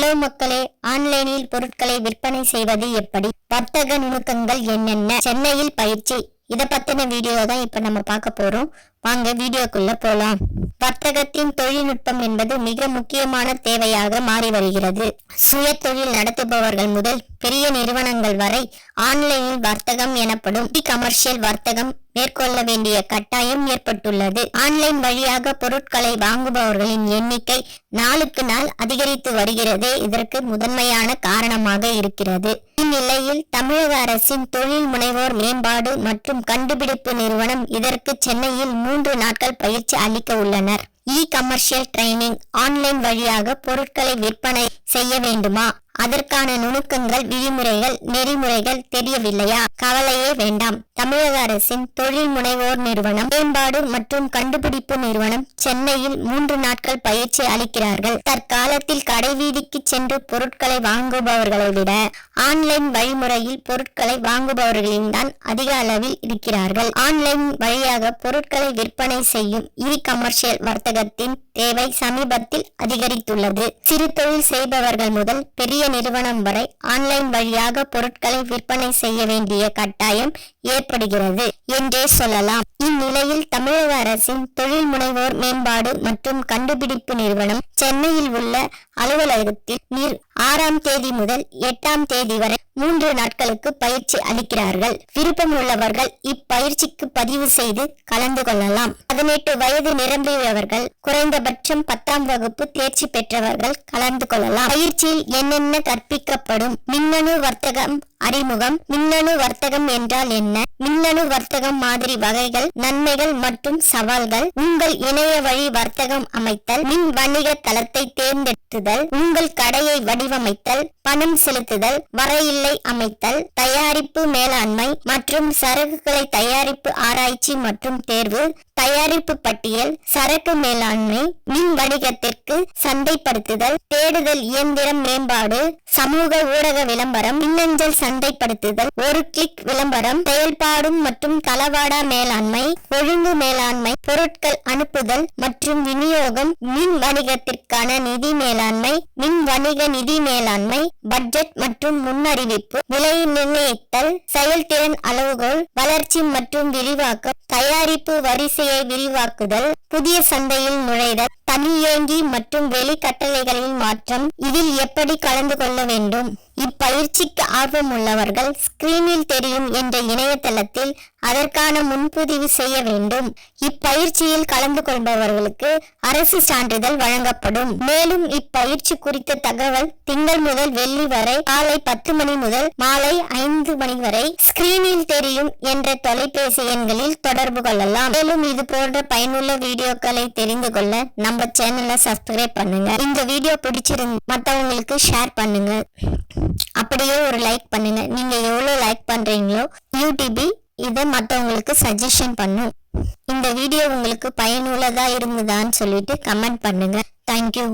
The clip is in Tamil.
ஹலோ மக்களே ஆன்லைனில் பொருட்களை விற்பனை செய்வது எப்படி? வர்த்தக நுணுக்கங்கள் என்னென்ன? சென்னையில் பயிற்சி இதை பத்தின வீடியோ தான் இப்ப நம்ம பார்க்க போறோம். வாங்க வீடியோக்குள்ள போலாம். வர்த்தகத்தின் தொழில்நுட்பம் என்பது மிக முக்கியமான தேவையாக மாறி வருகிறது. சுய தொழில் நடத்துபவர்கள் முதல் பெரிய நிறுவனங்கள் வரை ஆன்லைனில் வர்த்தகம் எனப்படும் இ கமர்ஷியல் வர்த்தகம் மேற்கொள்ள வேண்டிய கட்டாயம் ஏற்பட்டுள்ளது. ஆன்லைன் வழியாக பொருட்களை வாங்குபவர்களின் எண்ணிக்கை நாளுக்கு நாள் அதிகரித்து வருகிறதே இதற்கு முதன்மையான காரணமாக இருக்கிறது. இந்நிலையில் தமிழக அரசின் தொழில் முனைவோர் மேம்பாடு மற்றும் கண்டுபிடிப்பு நிறுவனம் இதற்கு சென்னையில் மூன்று நாட்கள் பயிற்சி அளிக்க உள்ளனர். இ கமர்ஷியல் ட்ரைனிங் ஆன்லைன் வழியாக பொருட்களை விற்பனை செய்ய வேண்டுமா? அதற்கான நுணுக்கங்கள் விதிமுறைகள் நெறிமுறைகள் தெரியவில்லையா? கவலையே வேண்டாம். தமிழக அரசின் தொழில் முனைவோர் நிறுவனம் மேம்பாடு மற்றும் கண்டுபிடிப்பு நிறுவனம் சென்னையில் மூன்று நாட்கள் பயிற்சி அளிக்கிறார்கள். தற்காலத்தில் கடைவீதிக்கு சென்று பொருட்களை வாங்குபவர்களை விட ஆன்லைன் வழிமுறையில் பொருட்களை வாங்குபவர்களின் தான் அதிக அளவில் இருக்கிறார்கள். ஆன்லைன் வழியாக பொருட்களை விற்பனை செய்யும் இ கமர்ஷியல் வர்த்தகத்தின் தேவை சமீபத்தில் அதிகரித்துள்ளது. சிறு தொழில் செய்பவர்கள் முதல் பெரிய நிறுவனம் வரை ஆன்லைன் வழியாக பொருட்களை விற்பனை செய்ய வேண்டிய கட்டாயம் ஏற்படுகிறது என்றே சொல்லலாம். இந்நிலையில் தமிழக அரசின் தொழில் முனைவோர் மேம்பாடு மற்றும் கண்டுபிடிப்பு நிறுவனம் சென்னையில் உள்ள அலுவலகத்தில் ஆறாம் தேதி முதல் எட்டாம் தேதி வரை மூன்று நாட்களுக்கு பயிற்சி அளிக்கிறார்கள். விருப்பம் உள்ளவர்கள் இப்பயிற்சிக்கு பதிவு செய்து கலந்து கொள்ளலாம். பதினெட்டு வயது நிரம்பியவர்கள் குறைந்தபட்சம் பத்தாம் வகுப்பு தேர்ச்சி பெற்றவர்கள் கலந்து கொள்ளலாம். பயிற்சியில் என்னென்ன கற்பிக்கப்படும்? மின்னணு வர்த்தகம் அறிமுகம். மின்னணு வர்த்தகம் என்றால் என்ன? மின்னணு வர்த்தகம் மாதிரி வகைகள் நன்மைகள் மற்றும் சவால்கள். உங்கள் இணைய வழி வர்த்தகம் அமைத்தல் மின் வணிக தளத்தை தேர்ந்தெடுத்துதல் உங்கள் கடையை வடிவமைத்தல் பணம் செலுத்துதல் வரையில்லை அமைத்தல் தயாரிப்பு மேலாண்மை மற்றும் சரக்குகளை தயாரிப்பு ஆராய்ச்சி மற்றும் தேர்வு தயாரிப்பு பட்டியல் சரக்கு மேலாண்மை மின் வணிகத்திற்கு சந்தைப்படுத்துதல் தேடுதல் இயந்திரம் மேம்பாடு சமூக ஊடக விளம்பரம் மின்னஞ்சல் சந்தைப்படுத்துதல் ஒரு கிளிக் விளம்பரம் செயல்பாடும் மற்றும் தளவாடா மேலாண்மை ஒழுங்கு மேலாண்மை பொருட்கள் அனுப்புதல் மற்றும் விநியோகம் மின் வணிகத்திற்கான நிதி மேலாண்மை மின் வணிக நிதி மேலாண்மை பட்ஜெட் மற்றும் முன்னறிவிப்பு விலை நிர்ணயித்தல் செயல்திறன் அளவுகோல் வளர்ச்சி மற்றும் விரிவாக்கம் தயாரிப்பு வரிசையை விரிவாக்குதல் புதிய சந்தையில் நுழைதல் தனியேங்கி மற்றும் வெளி கட்டளைகளின் மாற்றம் இதில் எப்படி கலந்து கொள்ள வேண்டும்? இப்பயிற்சிக்கு ஆர்வம் உள்ளவர்கள் ஸ்கிரீனில் தெரியும் என்ற இணையதளத்தில் அதற்கான முன்பதிவு செய்ய வேண்டும். இப்பயிற்சியில் கலந்து கொள்பவர்களுக்கு அரசு சான்றிதழ் வழங்கப்படும். மேலும் இப்பயிற்சி குறித்த தகவல் திங்கள் முதல் வெள்ளி வரை காலை பத்து மணி முதல் மாலை ஐந்து மணி வரை ஸ்கிரீனில் தெரியும் என்ற தொலைபேசி எண்களில் தொடர்பு கொள்ளலாம். மேலும் இது போன்ற பயனுள்ள வீடியோக்களை தெரிந்து கொள்ள நம்ம சேனலை சப்ஸ்கிரைப் பண்ணுங்க. இந்த வீடியோ பிடிச்சிருந்து மற்றவங்களுக்கு ஷேர் பண்ணுங்க. அப்படியே ஒரு லைக் பண்ணுங்க. நீங்க எவ்வளோ லைக் பண்றீங்களோ யூடிபி இதை மற்றவங்களுக்கு சஜஷன் பண்ணும். இந்த வீடியோ உங்களுக்கு பயனுள்ளதா இருந்ததான்னு சொல்லிட்டு கமெண்ட் பண்ணுங்க. தேங்க்யூ